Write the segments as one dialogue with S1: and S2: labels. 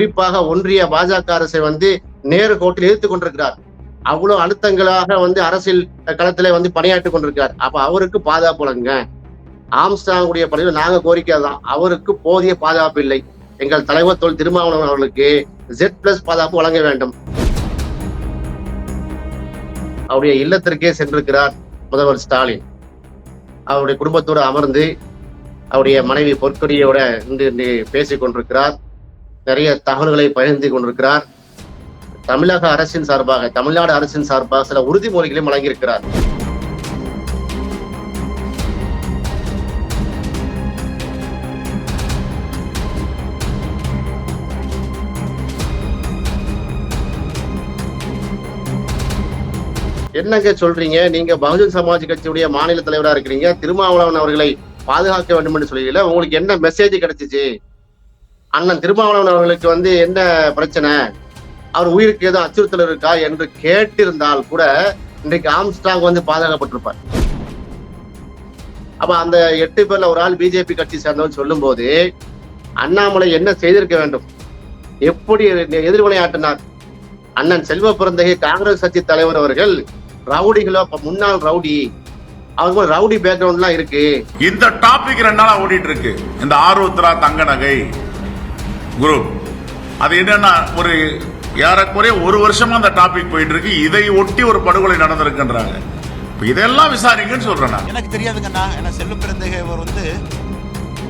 S1: குறிப்பாக ஒன்றிய பாஜக அரசை வந்து நேரு கோட்டில் எதிர்த்து கொண்டிருக்கிறார். அவ்வளவு அழுத்தங்களாக வந்து அரசியல் களத்திலே வந்து பணியாற்றி கொண்டிருக்கிறார். அப்ப அவருக்கு பாதுகாப்பு வழங்க ஆம்ஸ்டாங்குடைய பணியில் நாங்க கோரிக்கை தான் அவருக்கு போதிய பாதுகாப்பு இல்லை. எங்கள் தலைவர் தொல் திருமாவளவன் அவர்களுக்கு ஜெட் பிளஸ் பாதுகாப்பு வழங்க வேண்டும். அவருடைய இல்லத்திற்கே சென்றிருக்கிறார் முதல்வர் ஸ்டாலின். அவருடைய குடும்பத்தோடு அமர்ந்து அவருடைய மனைவி பொற்கொடியோட இன்று பேசிக் கொண்டிருக்கிறார். நிறைய தகவல்களை பகிர்ந்து கொண்டிருக்கிறார். தமிழக அரசின் சார்பாக தமிழ்நாடு அரசின் சார்பாக சில உறுதிமொழிகளையும் வழங்கியிருக்கிறார். என்னங்க சொல்றீங்க? நீங்க பகுஜன் சமாஜ் கட்சியுடைய மாநில தலைவரா இருக்கிறீங்க. திருமாவளவன் அவர்களை பாதுகாக்க வேண்டும் என்று சொல்லியில உங்களுக்கு என்ன மெசேஜ் கிடைச்சிச்சு? அண்ணன் திருமாவளவன் அவர்களுக்கு வந்து என்ன பிரச்சனை? அவர் உயிருக்கு ஏதோ அச்சுறுத்தல் இருக்கா என்று கேட்டிருந்தால் கூட இன்றைக்கு ஆம்ஸ்டாங் வந்து பாதுகாக்கப்பட்டிருப்பார் அப்ப அந்த எட்டு பேர்ல ஒரு ஆள் பிஜேபி கட்சி சேர்ந்தவன் சொல்லும் போது அண்ணாமலை என்ன செய்திருக்க வேண்டும்? எப்படி எதிர்வினையாட்டினார் அண்ணன் செல்வ பிறந்தகை காங்கிரஸ் கட்சி தலைவர் அவர்கள் ரவுடிகளோ முன்னாள் ரவுடி அவங்க ரவுடி பேக்ரவுண்ட்லாம் இருக்கு.
S2: இந்த டாபிக் ரெண்டு நாளா ஓடிட்டு இருக்கு. இந்த ஆர்வத்ரா தங்க நகை. குரூப் அது என்னன்னா ஒரு ஏறக்குறைய ஒரு வருஷமா அந்த டாபிக் போயிட்டு இருக்கு இதை ஒட்டி ஒரு படுகொலை நடந்திருக்குன்றாங்க. இப்ப இதெல்லாம் விசாரிங்கன்னு சொல்றேன் நான்.
S3: எனக்கு தெரியாதுங்கண்ணா. ஏன்னா செல்வம் பிறந்தகவர் வந்து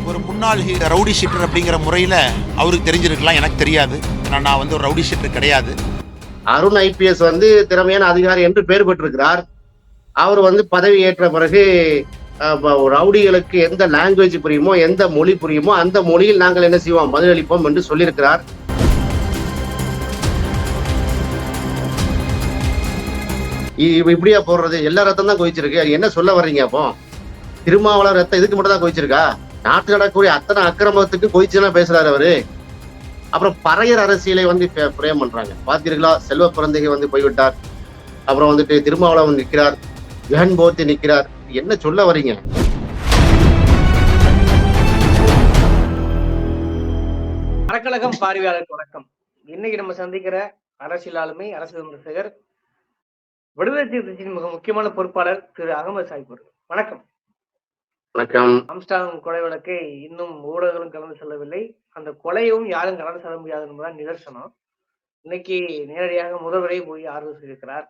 S3: ஒரு முன்னாள் ஹீ- ரவுடி ஷீட்டர் அப்படிங்கிற முறையில் அவருக்கு தெரிஞ்சிருக்கலாம். எனக்கு தெரியாது. ஏன்னா நான் வந்து ஒரு ரவுடி ஷீட்டர் கிடையாது.
S1: அருண் ஐபிஎஸ் வந்து திறமையான அதிகாரி என்று பெயர் பெற்றிருக்கிறார். அவர் வந்து பதவி ஏற்ற பிறகு ரவுடிகளுக்கு எந்த லாங்குவேஜ் புரியுமோ எந்த மொழி புரியுமோ அந்த மொழியில் நாங்கள் என்ன செய்வோம்? பதிலளிப்போம் என்று சொல்லியிருக்கிறார். இ- இப்படியா போடுறது? எல்லா ரத்தம் தான் கொதிச்சிருக்கு. என்ன சொல்ல வர்றீங்க அப்போ? திருமாவளர் ரத்தம் இதுக்கு மட்டும் தான் கொதிச்சிருக்கா? நாட்டு நடக்கக்கூடிய அத்தனை அக்கிரமத்துக்கு கொதிச்சுலாம் பேசுறாரு அவரு. அப்புறம் பறையர் அரசியலை வந்து பிரேம் பண்றாங்க. பார்த்தீர்களா செல்வ பிறந்தகை வந்து போய்விட்டார். அப்புறம் வந்துட்டு திருமாவளவன் நிற்கிறார். ஜெகன் போத்தி நிற்கிறார். என்ன சொல்ல வர்றீங்க
S4: அறக்கழகம் பார்வையாளருக்கு வணக்கம். இன்னைக்கு நம்ம சந்திக்கிற அரசியல் ஆளுமை அரசியல் விமர்சகர் விடுதலை சிறுத்தையின் மிக முக்கியமான பொறுப்பாளர் திரு அகமது சாஹிப் அவர்கள். வணக்கம்.
S1: வணக்கம்.
S4: ஆம்ஸ்டாங் கொலை வழக்கை இன்னும் ஊடகங்களும் கலந்து செல்லவில்லை. அந்த கொலையும் யாரும் கலந்து செல்ல முடியாது என்பதுதான் நிதர்சனம். இன்னைக்கு நேரடியாக முதல்வரே போய் ஆறுதல் செய்திருக்கிறார்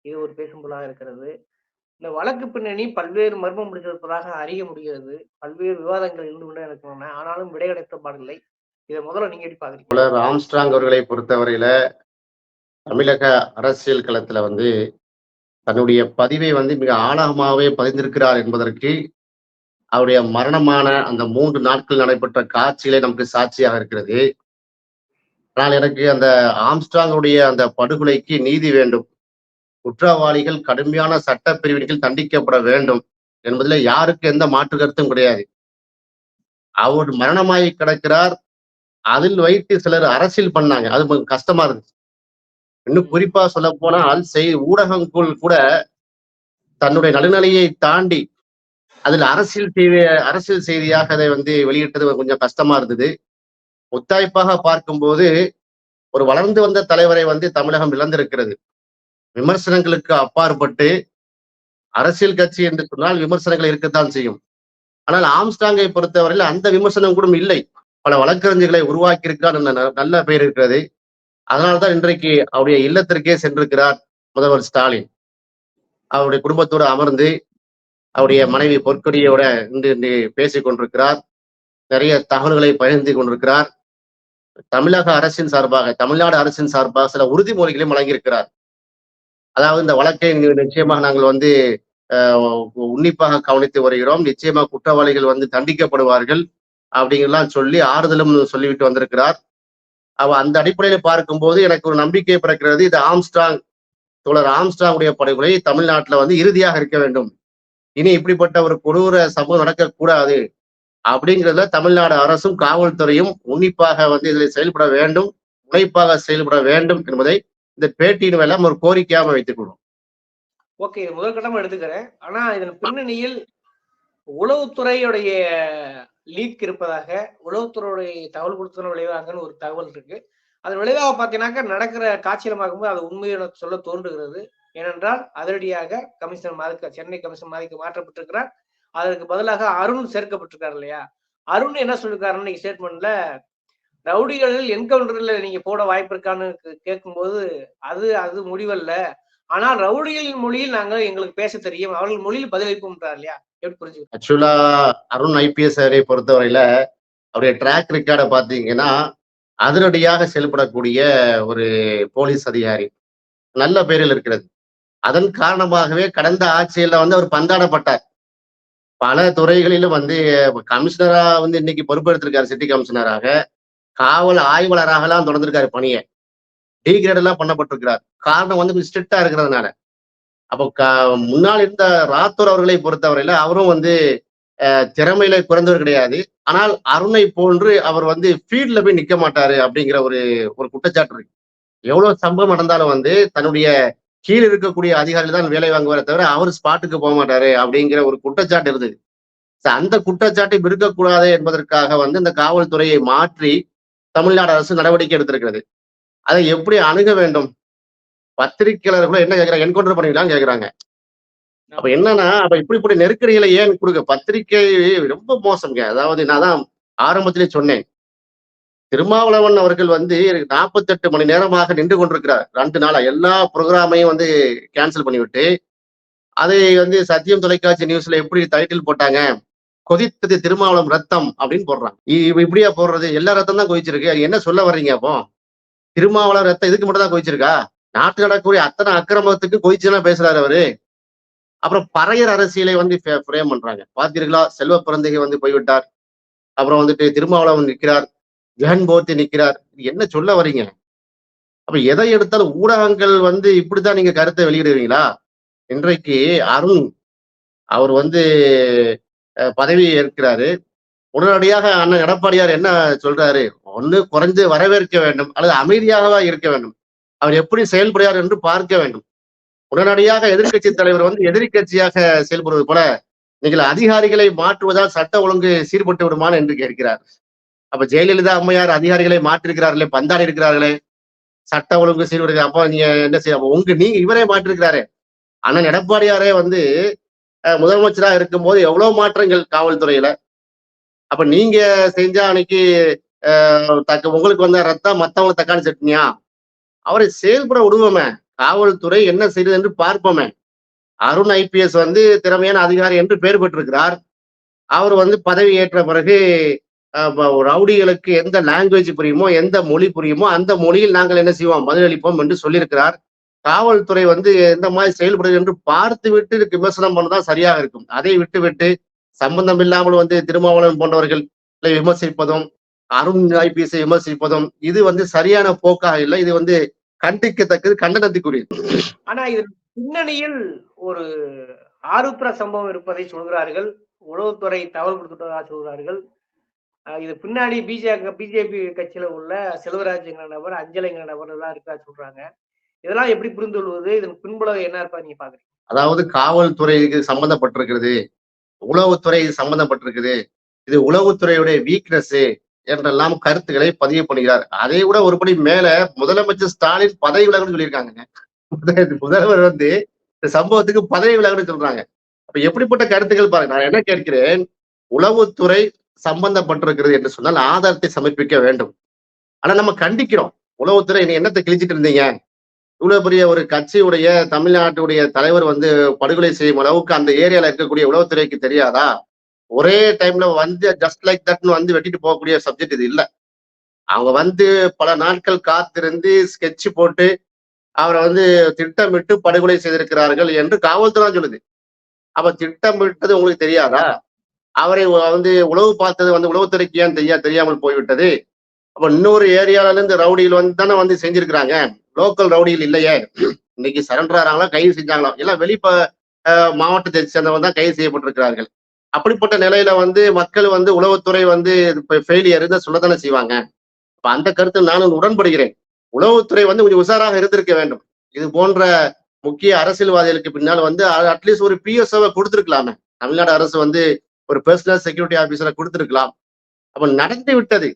S4: இது ஒரு பேசும் பொருளாக இருக்கிறது. இந்த வழக்கு பின்னணி பல்வேறு மர்மம் முடிந்திருப்பதாக அறிய முடிகிறது. பல்வேறு விவாதங்கள் இருந்து கொண்டே இருக்கின்றன. ஆனாலும் விடை கிடைத்த பாடில்லை. இதை முதல்ல நீங்க எப்படி பாக்குறீங்க
S1: புலர் அவர்களை பொறுத்தவரையில தமிழக அரசியல் களத்துல வந்து தன்னுடைய பதிவை வந்து மிக ஆழமாகவே பதிந்திருக்கிறார் என்பதற்கு அவருடைய மரணமான அந்த மூன்று நாட்கள் நடைபெற்ற காட்சிகளே நமக்கு சாட்சியாக இருக்கிறது. ஆனால் எனக்கு அந்த ஆம்ஸ்ட்ராங்குடைய அந்த படுகொலைக்கு நீதி வேண்டும். குற்றவாளிகள் கடுமையான சட்ட பிரிவினைகள் தண்டிக்கப்பட வேண்டும் என்பதில் யாருக்கு எந்த மாற்று கருத்தும் கிடையாது. அவர் மரணமாகி கிடக்கிறார். அதில் வைத்து சிலர் அரசியல் பண்ணாங்க. அது கொஞ்சம் கஷ்டமா இருந்துச்சு. இன்னும் குறிப்பா சொல்ல போனால் செய் ஊடகங்கள் கூட தன்னுடைய நடுநிலையை தாண்டி அதில் அரசியல் செய்தி அரசியல் செய்தியாக அதை வந்து வெளியிட்டது கொஞ்சம் கஷ்டமா இருந்தது. ஒத்தாய்ப்பாக பார்க்கும்போது ஒரு வளர்ந்து வந்த தலைவரை வந்து தமிழகம் இழந்திருக்கிறது. விமர்சனங்களுக்கு அப்பாற்பட்டு அரசியல் கட்சி என்று சொன்னால் விமர்சனங்கள் இருக்கத்தான் செய்யும். ஆனால் ஆம்ஸ்டாங்கை பொறுத்தவரையில் அந்த விமர்சனம் கூட இல்லை. பல வழக்கறிஞர்களை உருவாக்கியிருக்கார் என்ற ந- நல்ல பெயர் இருக்கிறது. அதனால்தான் இன்றைக்கு அவருடைய இல்லத்திற்கே சென்றிருக்கிறார் முதல்வர் ஸ்டாலின். அவருடைய குடும்பத்தோடு அமர்ந்து அவருடைய மனைவி பொற்கொடியோட இன்று இன்று பேசிக் கொண்டிருக்கிறார். நிறைய தகவல்களை பகிர்ந்து கொண்டிருக்கிறார். தமிழக அரசின் சார்பாக தமிழ்நாடு அரசின் சார்பாக சில உறுதிமொழிகளையும் வழங்கியிருக்கிறார். அதாவது இந்த வழக்கை நிச்சயமாக நாங்கள் வந்து உன்னிப்பாக கவனித்து வருகிறோம். நிச்சயமாக குற்றவாளிகள் வந்து தண்டிக்கப்படுவார்கள் அப்படிங்கலாம் சொல்லி ஆறுதலும் சொல்லிவிட்டு வந்திருக்கிறார். அவ அந்த அடிப்படையில பார்க்கும்போது எனக்கு ஒரு நம்பிக்கை பிறக்கிறது. இது ஆம்ஸ்டாங் தோழர் ஆம்ஸ்டாங்குடைய படுகொலை தமிழ்நாட்டில் வந்து இறுதியாக இருக்க வேண்டும். இனி இப்படிப்பட்ட ஒரு கொடூர சம்பவம் நடக்கக்கூடாது அப்படிங்கிறதுல தமிழ்நாடு அரசும் காவல்துறையும் உன்னிப்பாக வந்து இதில் செயல்பட வேண்டும் முனைப்பாக செயல்பட வேண்டும் என்பதை இந்த பேட்டியின் மேல ஒரு கோரிக்கையாக வைத்துக்
S4: ஓகே இது முதல் கட்டமா எடுத்துக்கிறேன். ஆனா இதன் பின்னணியில் உளவுத்துறையுடைய லீக் இருப்பதாக உளவுத்துறையுடைய தகவல் கொடுத்தன விளைவாங்கன்னு ஒரு தகவல் இருக்கு. அதன் விளைவாக பார்த்தீங்கன்னாக்கா நடக்கிற காட்சியமாகும்போது பார்க்கும்போது அது உண்மையை சொல்ல தோன்றுகிறது. ஏனென்றால் அதிரடியாக கமிஷனர் மாறிக்க சென்னை கமிஷனர் மாறிக்க மாற்றப்பட்டிருக்கிறார். அதற்கு பதிலாக அருண் சேர்க்கப்பட்டிருக்காரு இல்லையா? அருண் என்ன சொல்லிருக்காருன்னு ஸ்டேட்மெண்ட்ல ரவுடிகள் என்கவுண்டர்ல நீங்க போட வாய்ப்பு இருக்கான்னு கேட்கும்போது அது அது முடிவல்ல. ஆனால் ரவுடிகளின் மொழியில் நாங்க எங்களுக்கு பேச தெரியும். அவர்கள் மொழியில் பதிலளிப்போம்ன்றார் இல்லையா? எப்படி புரிஞ்சு
S1: ஆக்சுவலா அருண் ஐபிஎஸ் அவரை பொறுத்தவரையில அவருடைய ட்ராக் ரெக்கார்டை பார்த்தீங்கன்னா அதிரடியாக செயல்படக்கூடிய ஒரு போலீஸ் அதிகாரி. நல்ல பேரில் இருக்கிறது. அதன் காரணமாகவே கடந்த ஆட்சியில வந்து அவர் பந்தாடப்பட்டார். பல துறைகளிலும் வந்து கமிஷனரா வந்து இன்னைக்கு பொறுப்பெடுத்திருக்காரு சிட்டி கமிஷனராக. காவல் ஆய்வாளராகலாம் தொடர்ந்திருக்காரு பணியை. டிகிரேட் எல்லாம் பண்ணப்பட்டிருக்கிறார். காரணம் வந்து ஸ்ட்ரிக்டா இருக்கிறதுனால. அப்போ க முன்னால் இருந்த ராத்தூர் அவர்களை பொறுத்தவரையில அவரும் வந்து திறமையில குறைந்தவர் கிடையாது. ஆனால் அருணை போன்று அவர் வந்து ஃபீல்ட்ல போய் நிக்க மாட்டாரு அப்படிங்கிற ஒரு ஒரு குற்றச்சாட்டு இருக்கு. எவ்வளவு சம்பவம் நடந்தாலும் வந்து தன்னுடைய கீழ் இருக்கக்கூடிய அதிகாரிகள் தான் வேலை வாங்குவாரே தவிர அவர் ஸ்பாட்டுக்கு போக மாட்டாரு அப்படிங்கிற ஒரு குற்றச்சாட்டு இருந்தது. அந்த குற்றச்சாட்டை இருக்கக்கூடாது என்பதற்காக வந்து இந்த காவல்துறையை மாற்றி தமிழ்நாடு அரசு நடவடிக்கை எடுத்திருக்கிறது. அதை எப்படி அணுக வேண்டும்? பத்திரிகையாளர்களும் என்ன கேட்கறாங்க என்கவுண்டர் பண்ணிக்கலாம்னு கேட்கிறாங்க அப்ப என்னன்னா அப்ப இப்படி இப்படி நெருக்கடிகளை ஏன் கொடுக்க? பத்திரிகை ரொம்ப மோசம்ங்க. அதாவது நான் தான் ஆரம்பத்திலே சொன்னேன். திருமாவளவன் அவர்கள் வந்து நாற்பத்தெட்டு மணி நேரமாக நின்று கொண்டிருக்கிறார். ரெண்டு நாளா. எல்லா ப்ரோக்ராமையும் வந்து கேன்சல் பண்ணிவிட்டு அதை வந்து சத்தியம் தொலைக்காட்சி நியூஸ்ல எப்படி டைட்டில் போட்டாங்க? கொதித்தது திருமாவளம் ரத்தம் அப்படின்னு போடுறாங்க. இப்படியா போடுறது? எல்லா ரத்தம் தான் கொதிச்சிருக்கு. அது என்ன சொல்ல வர்றீங்க அப்போ? திருமாவளம் ரத்தம் இதுக்கு மட்டும் தான் கொதிச்சிருக்கா? நாட்டு நடக்கக்கூடிய அத்தனை அக்கிரமத்துக்கு கொதிச்சுலாம் பேசுறாரு அவரு. அப்புறம் பறையர் அரசியலை வந்து ஃப்ரேம் பண்றாங்க. பார்த்தீர்களா செல்வ பிறந்தகை வந்து போய்விட்டார். அப்புறம் வந்துட்டு திருமாவளவன் நிற்கிறார் ஜெகன் போர்த்தி நிற்கிறார் என்ன சொல்ல வர்றீங்க? அப்ப எதை எடுத்தாலும் ஊடகங்கள் வந்து இப்படித்தான் நீங்க கருத்தை வெளியிடுவீங்களா இன்றைக்கு அருண் அவர் வந்து பதவி ஏற்கிறாரு. உடனடியாக அண்ணன் எடப்பாடியார் என்ன சொல்றாரு? ஒண்ணு குறைஞ்சு வரவேற்க வேண்டும். அல்லது அமைதியாகவா இருக்க வேண்டும். அவர் எப்படி செயல்படுகிறார் என்று பார்க்க வேண்டும். உடனடியாக எதிர்க்கட்சி தலைவர் வந்து எதிர்க்கட்சியாக செயல்படுவது போல நீங்கள் அதிகாரிகளை மாற்றுவதால் சட்ட ஒழுங்கு சீர்பட்டு விடுமான் என்று கேட்கிறார். அப்ப ஜெயலலிதா அம்மையார் அதிகாரிகளை மாற்றிருக்கிறார்களே பந்தாடி இருக்கிறார்களே சட்ட ஒழுங்கு சீர்படுது அப்போ நீங்க என்ன செய்ய உங்க நீங்க இவரே மாற்றிருக்கிறாரே. அண்ணன் எடப்பாடியாரே வந்து முதலமைச்சரா இருக்கும்போது எவ்வளவு மாற்றங்கள் காவல்துறையில? அப்ப நீங்க செஞ்சா அன்னைக்கு தக்க உங்களுக்கு வந்த ரத்தம் மத்தவங்களை தக்காளி சட்னியா? அவரை செயல்பட விடுவோமே. காவல்துறை என்ன செய்யுது என்று பார்ப்போமே. அருண் ஐபிஎஸ் வந்து திறமையான அதிகாரி என்று பெயர் பெற்றிருக்கிறார். அவர் வந்து பதவி ஏற்ற பிறகு ரவுடிகளுக்கு எந்த லாங்குவேஜ் புரியுமோ எந்த மொழி புரியுமோ அந்த மொழியில் நாங்கள் என்ன செய்வோம்? பதிலளிப்போம் என்று சொல்லியிருக்கிறார். காவல்துறை வந்து எந்த மாதிரி செயல்படுது என்று பார்த்து விட்டு விமர்சனம் பண்ணதான் சரியாக இருக்கும். அதை விட்டு விட்டு சம்பந்தம் இல்லாமல் வந்து திருமாவளவன் போன்றவர்கள் விமர்சிப்பதும் அருண் ஐபிஎஸ் விமர்சிப்பதும் இது வந்து சரியான போக்காக இல்லை. இது வந்து கண்டிக்கத்தக்கது கண்டனத்துக்குரியது.
S4: ஆனா இது பின்னணியில் ஒரு ஆறுப்புற சம்பவம் இருப்பதை சொல்கிறார்கள். உளவுத்துறை தகவல் கொடுத்துட்டதாக சொல்கிறார்கள். இது பின்னாடி பிஜே பிஜேபி கட்சியில உள்ள செல்வராஜ்ங்கிற நபர் அஞ்சலைங்கிற நபர் எல்லாம் இருக்கா சொல்றாங்க. இதெல்லாம் எப்படி புரிந்து கொள்வது? இதன் பின்புலம் என்ன இருப்பா நீங்க பாக்குறீங்க
S1: அதாவது காவல்துறை சம்பந்தப்பட்டிருக்கிறது. உளவுத்துறை சம்பந்தப்பட்டிருக்குது. இது உளவுத்துறையுடைய வீக்னஸ் என்றெல்லாம் கருத்துக்களை பதிவு பண்ணுகிறார். அதை விட ஒருபடி மேல முதலமைச்சர் ஸ்டாலின் பதவி விலகுன்னு சொல்லியிருக்காங்க முதல்- முதல்வர் வந்து இந்த சம்பவத்துக்கு பதவி விலகுன்னு சொல்றாங்க. அப்ப எப்படிப்பட்ட கருத்துக்கள் பாருங்க. நான் என்ன கேட்கிறேன்? உளவுத்துறை சம்பந்தப்பட்டிருக்கிறது என்று சொன்னால் ஆதாரத்தை சமர்ப்பிக்க வேண்டும். ஆனா நம்ம கண்டிக்கிறோம். உளவுத்துறை நீ என்னத்தை கிழிச்சிட்டு இருந்தீங்க? இவ்வளவு பெரிய ஒரு கட்சியுடைய தமிழ்நாட்டுடைய தலைவர் வந்து படுகொலை செய்யும் அளவுக்கு அந்த ஏரியால இருக்கக்கூடிய உளவுத்துறைக்கு தெரியாதா? ஒரே டைம்ல வந்து ஜஸ்ட் லைக் தட்னு வந்து வெட்டிட்டு போகக்கூடிய சப்ஜெக்ட் இது இல்லை. அவங்க வந்து பல நாட்கள் காத்திருந்து ஸ்கெட்ச் போட்டு அவரை வந்து திட்டமிட்டு படுகொலை செய்திருக்கிறார்கள் என்று காவல்துறை சொல்லுது. அப்ப திட்டமிட்டது உங்களுக்கு தெரியாதா? அவரை வந்து உளவு பார்த்தது வந்து உளவுத்துறைக்கு ஏன் தெரியா தெரியாமல் போய்விட்டது? அப்ப இன்னொரு ஏரியால இருந்து ரவுடியில் வந்து தானே வந்து செஞ்சிருக்கிறாங்க? லோக்கல் ரவுடியில் இல்லையே. இன்னைக்கு சரண்டர் ஆறாங்களா கைது செஞ்சாங்களாம் எல்லாம் வெளிப்ப மாவட்டத்தை சேர்ந்தவங்க தான் கைது செய்யப்பட்டிருக்கிறார்கள். அப்படிப்பட்ட நிலையில வந்து மக்கள் வந்து உளவுத்துறை வந்து ஃபெயிலியர் தான் சொல்லத்தானே செய்வாங்க. அப்ப அந்த கருத்து நானும் உடன்படுகிறேன். உளவுத்துறை வந்து கொஞ்சம் உஷாராக இருந்திருக்க வேண்டும். இது போன்ற முக்கிய அரசியல்வாதிகளுக்கு பின்னால் வந்து அட்லீஸ்ட் ஒரு பிஎஸ்ஓவை கொடுத்துருக்கலாமே. தமிழ்நாடு அரசு வந்து ஒரு பர்சனல் செக்யூரிட்டி ஆபீசரை கொடுத்துருக்கலாம். அப்ப நடந்து விட்டது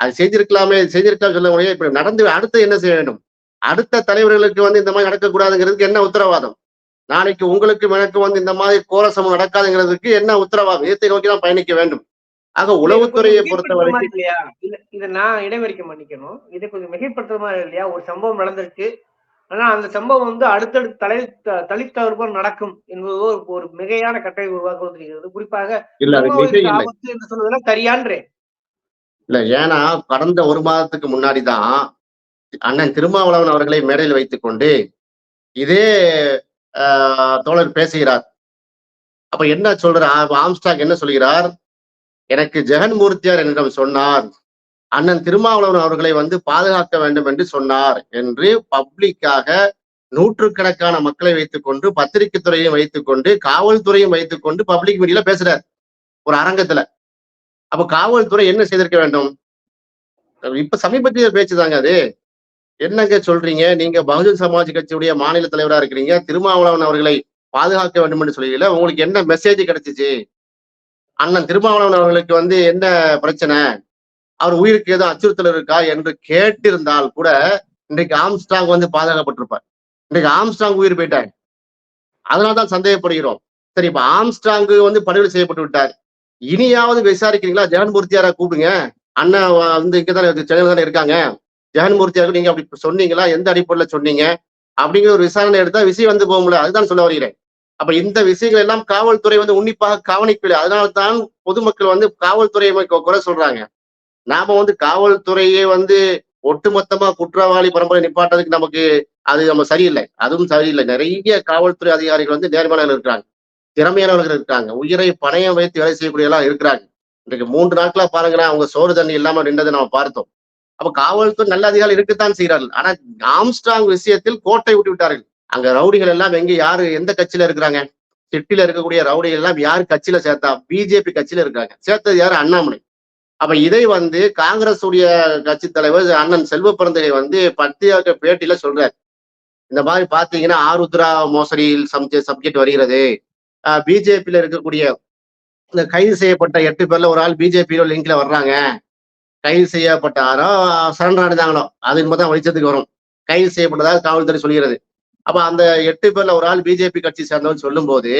S1: அது செஞ்சிருக்கலாமே செஞ்சிருக்கலாம் சொல்ல முடியாது. இப்ப நடந்து அடுத்து என்ன செய்ய வேண்டும்? அடுத்த தலைவர்களுக்கு வந்து இந்த மாதிரி நடக்கக்கூடாதுங்கிறதுக்கு என்ன உத்தரவாதம்? நாளைக்கு உங்களுக்கு எனக்கு வந்து இந்த மாதிரி கோரசமம் நடக்காதுங்கிறதுக்கு என்ன உத்தரவாதம்? இதை நோக்கி தான் பயணிக்க வேண்டும். ஆக உளவுத்துறையை பொறுத்த வரைக்கும்
S4: இத நான் இடைமறிக்க மன்னிக்கணும். இது கொஞ்சம் மிகைப்படுத்துற மாதிரி இல்லையா? ஒரு சம்பவம் நடந்திருக்கு. ஆனா அந்த சம்பவம் வந்து அடுத்தடுத்து தலை தலித்தவர்கள் நடக்கும் என்பது ஒரு மிகையான கட்டளை உருவாக்குவது குறிப்பாக என்று சொல்வதெல்லாம் சரியான்றேன்.
S1: இல்ல ஏன்னா கடந்த ஒரு மாதத்துக்கு முன்னாடிதான் அண்ணன் திருமாவளவன் அவர்களை மேடையில் வைத்துக் கொண்டு இதே தோழர் பேசுகிறார். அப்ப என்ன சொல்றார் ஆம்ஸ்டாக் என்ன சொல்கிறார்? எனக்கு ஜெகன்மூர்த்தியார் என்னிடம் சொன்னார் அண்ணன் திருமாவளவன் அவர்களை வந்து பாதுகாக்க வேண்டும் என்று சொன்னார் என்று பப்ளிக்காக நூற்றுக்கணக்கான மக்களை வைத்துக்கொண்டு பத்திரிகை துறையும் வைத்துக்கொண்டு காவல்துறையும் வைத்துக்கொண்டு பப்ளிக் மீடியில பேசுறார். ஒரு அரங்கத்துல. அப்ப காவல்துறை என்ன செய்திருக்க வேண்டும்? இப்ப சமீபத்திய பேச்சு தாங்க அது. என்னங்க சொல்றீங்க? நீங்க பகுஜன் சமாஜ் கட்சியுடைய மாநில தலைவரா இருக்கிறீங்க. திருமாவளவன் அவர்களை பாதுகாக்க வேண்டும் என்று சொல்லுவீங்கள உங்களுக்கு என்ன மெசேஜ் கிடைச்சிச்சு? அண்ணன் திருமாவளவன் அவர்களுக்கு வந்து என்ன பிரச்சனை? அவர் உயிருக்கு ஏதோ அச்சுறுத்தல் இருக்கா என்று கேட்டிருந்தால் கூட இன்றைக்கு ஆம்ஸ்டாங் வந்து பாதுகாக்கப்பட்டிருப்பார். இன்றைக்கு ஆம்ஸ்டாங் உயிர் போயிட்டார். அதனால்தான் சந்தேகப்படுகிறோம். சரி இப்ப ஆம்ஸ்டாங்கு வந்து படுகொலை செய்யப்பட்டு விட்டார். இனியாவது விசாரிக்கிறீங்களா? ஜெகன்மூர்த்தியாரா கூப்பிடுங்க. அண்ணன் வந்து இங்கதானே இருக்கு, சென்னையில தானே இருக்காங்க. ஜெகன்மூர்த்தியாருக்கு நீங்க அப்படி சொன்னீங்களா? எந்த அடிப்படையில சொன்னீங்க? அப்படிங்கிற ஒரு விசாரணை எடுத்தா விஷயம் வந்து போக போகும்ல அதுதான் சொல்ல வருகிறேன் அப்ப இந்த விஷயங்கள் எல்லாம் காவல்துறை வந்து உன்னிப்பாக கவனிக்கவில்லை அதனால தான் பொதுமக்கள் வந்து காவல்துறையை குறை சொல்றாங்க. நாம வந்து காவல்துறையே வந்து ஒட்டுமொத்தமா குற்றவாளி பரம்பரை நிப்பாட்டதுக்கு நமக்கு அது நம்ம சரியில்லை. அதுவும் சரியில்லை. நிறைய காவல்துறை அதிகாரிகள் வந்து நேர்மையான இருக்கிறாங்க. திறமையானவர்கள் இருக்காங்க உயிரை பணையம் வைத்து வேலை செய்யக்கூடிய எல்லாம் இருக்கிறாங்க. இன்றைக்கு மூன்று நாட்களா பாருங்களேன் அவங்க சோறு தண்ணி இல்லாம நின்றதை நம்ம பார்த்தோம். அப்ப காவல்துறை நல்ல அதிகாரம் இருக்கத்தான் செய்கிறார்கள். ஆனா ஆம்ஸ்டாங் விஷயத்தில் கோட்டை விட்டு விட்டார்கள். அங்க ரவுடிகள் எல்லாம் எங்க யாரு எந்த கட்சியில இருக்கிறாங்க? சிட்டில இருக்கக்கூடிய ரவுடிகள் எல்லாம் யார் கட்சியில சேர்த்தா? பிஜேபி கட்சியில இருக்காங்க சேர்த்தது யாரு? அண்ணாமலை. அப்ப இதை வந்து காங்கிரஸ் உடைய கட்சி தலைவர் அண்ணன் செல்வ பிறந்தகை வந்து பத்தியாக பேட்டியில சொல்றாரு. இந்த மாதிரி பாத்தீங்கன்னா ஆருத்ரா மோசடியில் சப்ஜெக்ட் வருகிறது. பிஜேபியில இருக்கக்கூடிய இந்த கைது செய்யப்பட்ட எட்டு பேர்ல ஒரு ஆள் பிஜேபியில லிங்க்ல வர்றாங்க. கைது செய்யப்பட்டாரோ சரண்டர் அடைந்தாங்களோ அது தான் வெளிச்சத்துக்கு வரும். கைது செய்யப்பட்டதாக காவல்துறை சொல்கிறது. அப்ப அந்த எட்டு பேர்ல ஒரு ஆள் பிஜேபி கட்சி சேர்ந்தவன் சொல்லும்போது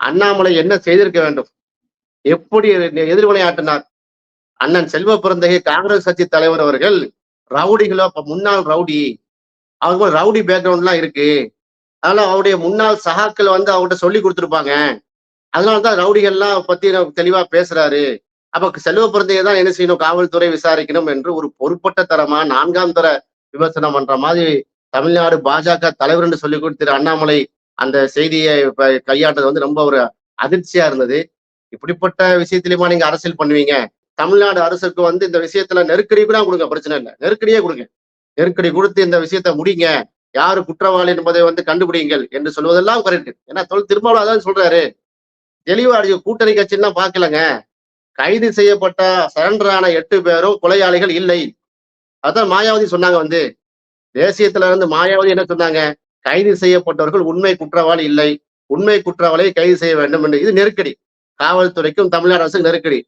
S1: அண்ணாமலை என்ன செய்திருக்க வேண்டும்? எப்படி எதிர்வினையாற்றினார் அண்ணன் செல்வ பிறந்தகை காங்கிரஸ் கட்சி தலைவர் அவர்கள் ரவுடிகளோ முன்னாள் ரவுடி அவங்க ரவுடி பேக்ரவுண்ட்லாம் இருக்கு. அதெல்லாம் அவருடைய முன்னாள் சகாக்கள் வந்து அவர்கிட்ட சொல்லி கொடுத்துருப்பாங்க. அதனாலதான் ரவுடிகள்லாம் பத்தி தெளிவா பேசுறாரு. அப்ப செல்வ பிறந்தையை தான் என்ன செய்யணும்? காவல்துறை விசாரிக்கணும் என்று ஒரு பொறுப்பட்ட தரமா நான்காம் தர விமர்சனம் பண்ற மாதிரி தமிழ்நாடு பாஜக தலைவர் என்று சொல்லி திரு அண்ணாமலை அந்த செய்தியை இப்ப கையாட்டது வந்து ரொம்ப ஒரு அதிர்ச்சியா இருந்தது. இப்படிப்பட்ட விஷயத்திலயுமா நீங்க அரசியல் பண்ணுவீங்க? தமிழ்நாடு அரசுக்கு வந்து இந்த விஷயத்துல நெருக்கடி கூட கொடுங்க பிரச்சனை இல்லை. நெருக்கடியே கொடுங்க. நெருக்கடி கொடுத்து இந்த விஷயத்த முடிங்க. யாரு குற்றவாளி என்பதை வந்து கண்டுபிடிங்கள் என்று சொல்வதெல்லாம் கரெக்ட் ஏன்னா தொல் திருமாவளவன் அதான் சொல்றாரு. தெளிவா அடிச்சு கூட்டணி கட்சின்னா பாக்கலங்க கைது செய்யப்பட்ட சரண்டரான எட்டு பேரும் கொலையாளிகள் இல்லை. அதான் மாயாவதி சொன்னாங்க வந்து. தேசியத்துல இருந்து மாயாவதி என்ன சொன்னாங்க? கைது செய்யப்பட்டவர்கள் உண்மை குற்றவாளி இல்லை. உண்மை குற்றவாளியை கைது செய்ய வேண்டும் என்று. இது நெருக்கடி. காவல்துறைக்கும் தமிழ்நாடு அரசுக்கு நெருக்கடி.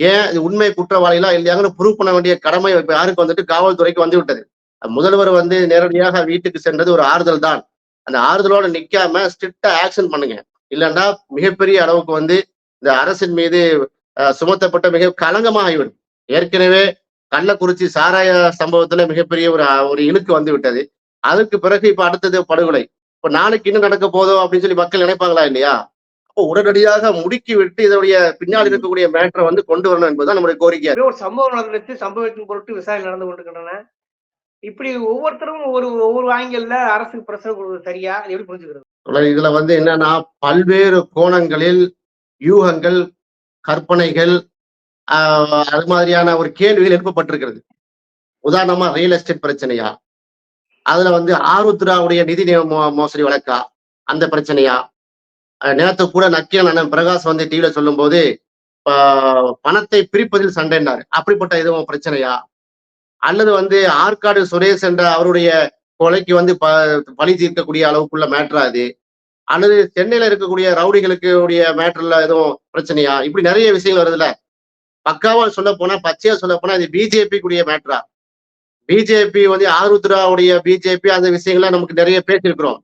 S1: ஏன்? இது உண்மை குற்றவாளிகளா இல்லையாங்கன்னு ப்ரூவ் பண்ண வேண்டிய கடமை யாருக்கு வந்துட்டு? காவல்துறைக்கு வந்து விட்டது முதல்வர் வந்து நேரடியாக வீட்டுக்கு சென்றது ஒரு ஆறுதல் தான். அந்த ஆறுதலோட நிக்காம ஸ்ட்ரிக்டா ஆக்ஷன் பண்ணுங்க. இல்லைன்னா மிகப்பெரிய அளவுக்கு வந்து இந்த அரசின் மீது சுமத்தப்பட்ட மிக களங்கமாகிவிடும். ஏற்கனவே கள்ளக்குறிச்சி சாராய சம்பவத்துல மிகப்பெரிய ஒரு ஒரு இழுக்கு வந்து விட்டது அதுக்கு பிறகு இப்ப அடுத்தது படுகொலை. இப்ப நாளைக்கு இன்னும் நடக்க போதோ அப்படின்னு சொல்லி மக்கள் நினைப்பாங்களா இல்லையா? அப்போ உடனடியாக முடுக்கி விட்டு இதனுடைய பின்னால் இருக்கக்கூடிய மேட்டரை வந்து கொண்டு வரணும் என்பதுதான் நம்முடைய கோரிக்கை.
S4: ஒரு சம்பவம் நடந்துச்சு சம்பவத்தின் பொருட்டு விசாரணை நடந்து கொண்டிருக்கின்றன. இப்படி ஒவ்வொருத்தரும் ஒரு ஒவ்வொரு ஆங்கிள் அரசுக்கு பிரச்சனை கொடுக்குறது சரியா? அது எப்படி புரிஞ்சுக்கிறது?
S1: இதுல வந்து என்னன்னா பல்வேறு கோணங்களில் யூகங்கள் கற்பனைகள் அது மாதிரியான ஒரு கேள்விகள் எழுப்பப்பட்டிருக்கிறது. உதாரணமா ரியல் எஸ்டேட் பிரச்சனையா? அதுல வந்து ஆருத்ராவுடைய நிதி மோசடி வழக்கா? அந்த பிரச்சனையா? நேற்று கூட நக்கியல் அண்ணன் பிரகாஷ் வந்து டிவியில சொல்லும் போது பணத்தை பிரிப்பதில் சண்டைன்னாரு. அப்படிப்பட்ட எதுவும் பிரச்சனையா? அல்லது வந்து ஆற்காடு சுரேஷ் என்ற அவருடைய கொலைக்கு வந்து ப பழி தீர்க்கக்கூடிய அளவுக்குள்ள மேட்ரா அது. அல்லது சென்னையில இருக்கக்கூடிய ரவுடிகளுக்கு உடைய மேட்டர்ல எதுவும் பிரச்சனையா? இப்படி நிறைய விஷயங்கள் வருதுல்ல. பக்காவா சொல்ல போனா பச்சையா சொல்ல போனா இது பிஜேபி கூடிய மேட்ரா பிஜேபி வந்து ஆருத்ராவுடைய பிஜேபி அந்த விஷயங்கள்லாம் நமக்கு நிறைய பேசியிருக்கிறோம்.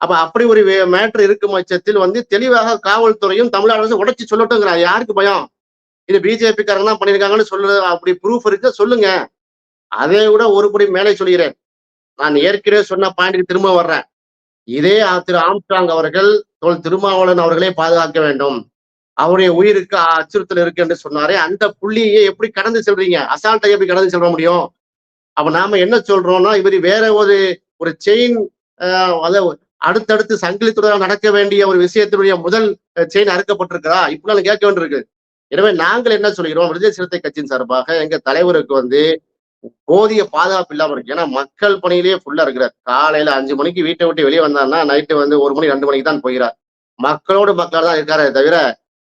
S1: அப்ப அப்படி ஒரு மேட்ரு இருக்கும் பட்சத்தில் வந்து தெளிவாக காவல்துறையும் தமிழக அரசு உடச்சி சொல்லட்டுங்கிறாங்க யாருக்கு பயம்? இது பிஜேபிக்காரங்க தான் பண்ணியிருக்காங்கன்னு சொல்ல அப்படி ப்ரூஃப் இருக்கு. சொல்லுங்க. அதை விட ஒரு படி மேலே சொல்கிறேன் நான் ஏற்கனவே சொன்ன பாயிண்ட்டுக்கு திரும்ப வர்றேன். இதே ஆ- திரு ஆம்ஸ்டாங் அவர்கள் தோல் திருமாவளவன் அவர்களே பாதுகாக்க வேண்டும். அவருடைய உயிருக்கு அச்சுறுத்தல் இருக்கு என்று சொன்னாரே அந்த புள்ளியை எப்படி கடந்து செல்றீங்க? அசால்ட்டை எப்படி கடந்து செல்ல முடியும்? அப்ப நாம என்ன சொல்றோம்னா இவர் வேற ஒரு ஒரு செயின் அத அடுத்தடுத்து சங்கிலி தொடராக நடக்க வேண்டிய ஒரு விஷயத்தினுடைய முதல் செயின் அறுக்கப்பட்டிருக்கிறா இப்படிலாம் கேட்க வேண்டியிருக்கு. எனவே நாங்கள் என்ன சொல்கிறோம்? விடுதலை சிறுத்தை கட்சியின் சார்பாக எங்க தலைவருக்கு வந்து போதிய பாதுகாப்பு இல்லாம இருக்கு. ஏன்னா மக்கள் பணியிலேயே ஃபுல்லா இருக்கிறார். காலையில அஞ்சு மணிக்கு வீட்டை விட்டு வெளியே வந்தாருன்னா நைட்டு வந்து ஒரு மணி ரெண்டு மணிக்கு தான் போகிறார். மக்களோடு மக்கள் தான் இருக்காரே தவிர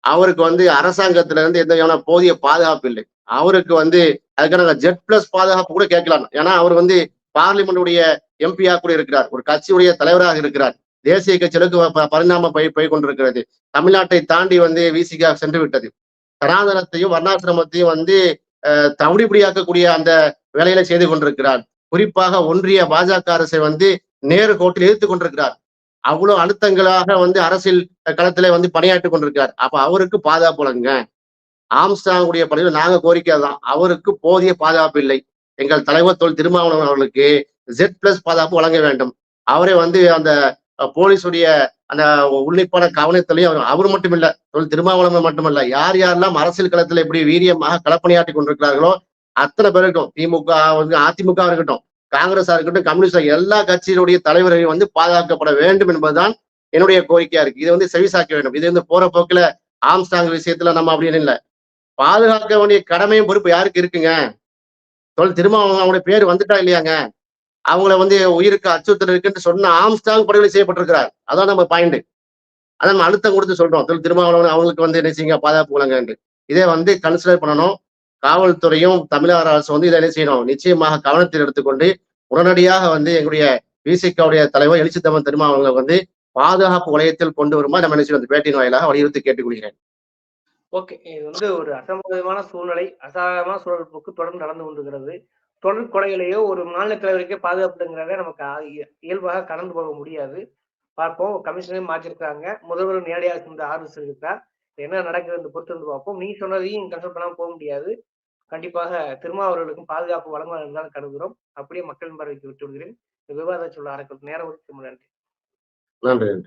S1: அவருக்கு வந்து அரசாங்கத்துல இருந்து எந்த விதமான போதிய பாதுகாப்பு இல்லை. அவருக்கு வந்து அதுக்கான ஜெட் பிளஸ் பாதுகாப்பு கூட கேட்கலாம். ஏன்னா அவர் வந்து பார்லிமெண்டுடைய எம்பியா கூட இருக்கிறார். ஒரு கட்சியுடைய தலைவராக இருக்கிறார். தேசிய கட்சிகளுக்கு பரிணாம போய் போய் கொண்டிருக்கிறது. தமிழ்நாட்டை தாண்டி வந்து விசிகா சென்று விட்டது. சனாதனத்தையும் வர்ணாசிரமத்தையும் வந்து தவிடுபடியாக்கக்கூடிய அந்த வேலையில செய்து கொண்டிருக்கிறார். குறிப்பாக ஒன்றிய பாஜக அரசை வந்து நேரு கோட்டில் எதிர்த்து கொண்டிருக்கிறார். அவ்வளவு அழுத்தங்களாக வந்து அரசியல் களத்துல வந்து பணியாற்றி கொண்டிருக்கிறார். அப்ப அவருக்கு பாதுகாப்பு வழங்க ஆம்ஸ்டாங்குடைய பணியில் நாங்க கோரிக்கை தான் அவருக்கு போதிய பாதுகாப்பு இல்லை. எங்கள் தலைவர் தொல் திருமாவளவன் அவர்களுக்கு ஜெட் பிளஸ் பாதுகாப்பு வழங்க வேண்டும். அவரே வந்து அந்த போலீஸுடைய அந்த உன்னிப்பான கவனத்திலையும் அவர் அவர் மட்டும் இல்ல திருமாவளவன் மட்டுமல்ல யார் யாரெல்லாம் அரசியல் களத்துல இப்படி வீரியமாக களப்பணியாற்றி கொண்டிருக்கிறார்களோ அத்தனை பேர் இருக்கட்டும் திமுக வந்து அதிமுக இருக்கட்டும் காங்கிரஸா இருக்கட்டும் கம்யூனிஸ்டா எல்லா கட்சியினுடைய தலைவர்கள் வந்து பாதுகாக்கப்பட வேண்டும் என்பதுதான் என்னுடைய கோரிக்கையா இருக்கு. இதை வந்து செவிசாக்க வேண்டும். இது வந்து போற போக்குல ஆம்ஸ்டாங் விஷயத்துல நம்ம அப்படின்னு இல்லை. பாதுகாக்க வேண்டிய கடமையும் பொறுப்பு யாருக்கு இருக்குங்க? தொல் திருமாவளவன் அவனுடைய பேர் வந்துட்டா இல்லையாங்க? அவங்கள வந்து உயிருக்கு அச்சுறுத்தல் இருக்குன்னு சொன்ன ஆம்ஸ்டாங் படுகொலை செய்யப்பட்டிருக்கிறார். அதான் நம்ம பாயிண்ட் அதான் நம்ம அழுத்தம் கொடுத்து சொல்றோம். திரு திருமாவளவன் அவங்களுக்கு வந்து என்ன செய்யுங்க? பாதுகாப்பு வழங்கன்னு இதை வந்து கன்சிடர் பண்ணணும். காவல்துறையும் தமிழக அரசு வந்து இதை என்ன செய்யணும்? நிச்சயமாக கவனத்தில் எடுத்துக்கொண்டு உடனடியாக வந்து எங்களுடைய விசிகாவுடைய தலைவர் எழுச்சித்தமன் திருமாவளவன் வந்து பாதுகாப்பு வளையத்தில் கொண்டு வருமா? நம்ம என்ன செய்யணும்? இந்த பேட்டியின் வாயிலாக வலியுறுத்தி கேட்டுக்கொள்கிறேன்.
S4: ஓகே இது வந்து ஒரு அசம்பாவிதமான சூழ்நிலை அசாதமான சூழல் போக்கு தொடர்ந்து நடந்து கொண்டிருக்கிறது. தொடர் கொலைகளையோ ஒரு மாநில தலைவருக்கே பாதுகாப்புங்கிறத நமக்கு இயல்பாக கடந்து போக முடியாது. பார்ப்போம் கமிஷனரையும் மாற்றிருக்காங்க. முதல்வர் நேரடியாக சென்று ஆர்டர் சொல்லியிருக்கார் என்ன நடக்குதுன்னு பொறுத்து வந்து பார்ப்போம். நீ சொன்னதையும் கன்சல்ட் பண்ணாமல் போக முடியாது. கண்டிப்பாக திருமாவர்களுக்கும் பாதுகாப்பு வழங்குவார்கள் தான் கருதுகிறோம். அப்படியே மக்களின் பார்வைக்கு விட்டு விடுகிறேன் விவாத சொல்ல நேரம் ஒதுக்கி நன்றி.
S1: நன்றி நன்றி.